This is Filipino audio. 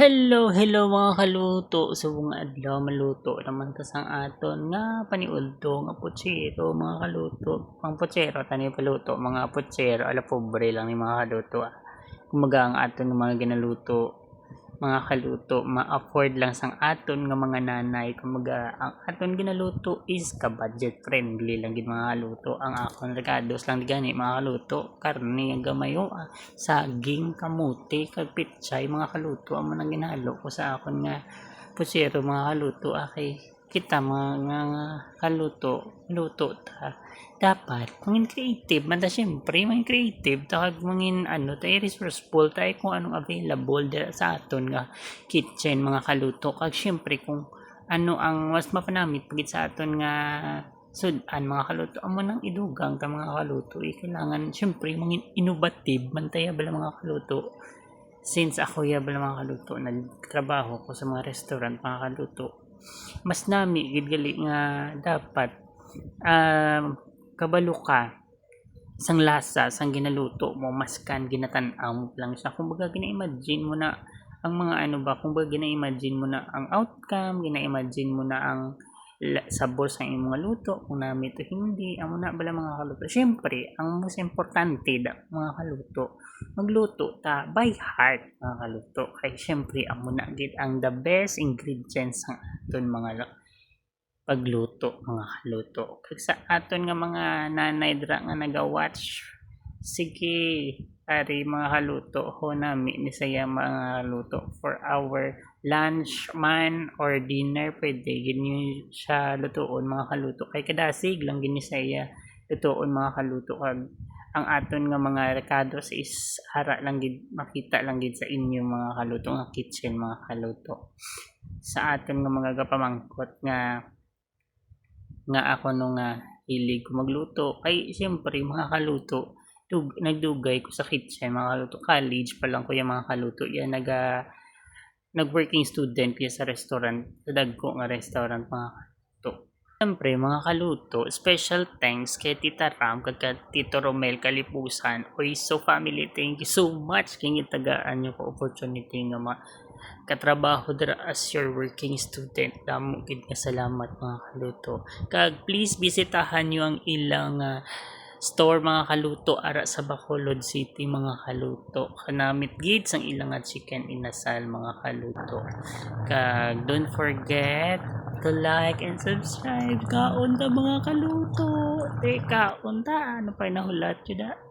Hello, hello mga kaluto. So mga adlaw maluto naman ta sang aton nga paniudto nga putsero mga kaluto. Pang putsero tani paluto mga putsero ala pobre lang ni mga kaluto. ah. Kumaga ang aton mga ginaluto mga kaluto ma-afford lang sang aton nga mga nanay. Kumaga ang aton ginaluto is ka budget friendly lang gid mga kaluto. Ang akon regados lang gani mga kaluto karne nga gamayo ah saging, kamuti, kag pitsay mga kaluto amo nang ginalo ko sa akon nga pusero mga kaluto. Akay kita mga kaluto luto ta. Dapat mangin creative man ta syempre mangin creative ta. Kag mangin ano ta resourceful ta kung anong available dira sa aton nga kitchen mga kaluto. Kag syempre kung ano ang mas mapanamit pagit sa aton nga sudan mga kaluto amo nang idugang ta mga kaluto. Eh, kailangan syempre mangin innovative man tayo bala mga kaluto. Since ako ya bala mga kaluto nagtrabaho ko sa mga restaurant mga kaluto mas nami gid gali nga dapat. Um, kabalo ka sang lasa sang ginaluto mo maskan ginatan-aw mo lang siya. Kumbaga gina-imagine mo na ang mga ano ba kumbaga gina-imagine mo na ang outcome gina-imagine mo na ang sabor sa imong mga luto kung nami to hindi amo na bala mga kaluto. Syempre ang most importante da mga kaluto magluto ta by heart mga kaluto. Kay syempre amo na gid ang the best ingredients ang aton mga pagluto mga kaluto. Kag sa aton nga mga nanay dra nga naga-watch sige ari mga kaluto ho nami ni saya mga kaluto for our lunch man or dinner pwede gini siya lutuon mga kaluto kay kadasig lang gini saya lutuon mga kaluto kag ang aton nga mga recados is hara lang gid makita lang gid sa inyo mga kaluto nga kitchen mga kaluto sa aton nga mga gapamangkot nga nga ako nung nga hilig magluto. Kay siyempre mga kaluto dug, nagdugay ko sa kitchen mga kaluto college pa lang ko yung mga kaluto. Yan naga nag-working student kaya sa restaurant. Sa dagko nga restaurant mga kaluto. Siyempre mga kaluto special thanks kay Tita Ram kag kay Tito Romel Kalipusan. Oy so family thank you so much. Kay tagaan nyo ko opportunity nga ma katrabaho dira as your working student. Damo gid nga salamat mga kaluto. Kag please bisitahan nyo ang ilang ah, store mga kaluto ara sa Bacolod City mga kaluto. Kanamit gid sang ilang nga chicken inasal mga kaluto. Kag don't forget to like and subscribe. Kaon ta mga kaluto. Te kaon ta ano pa nahulat yun da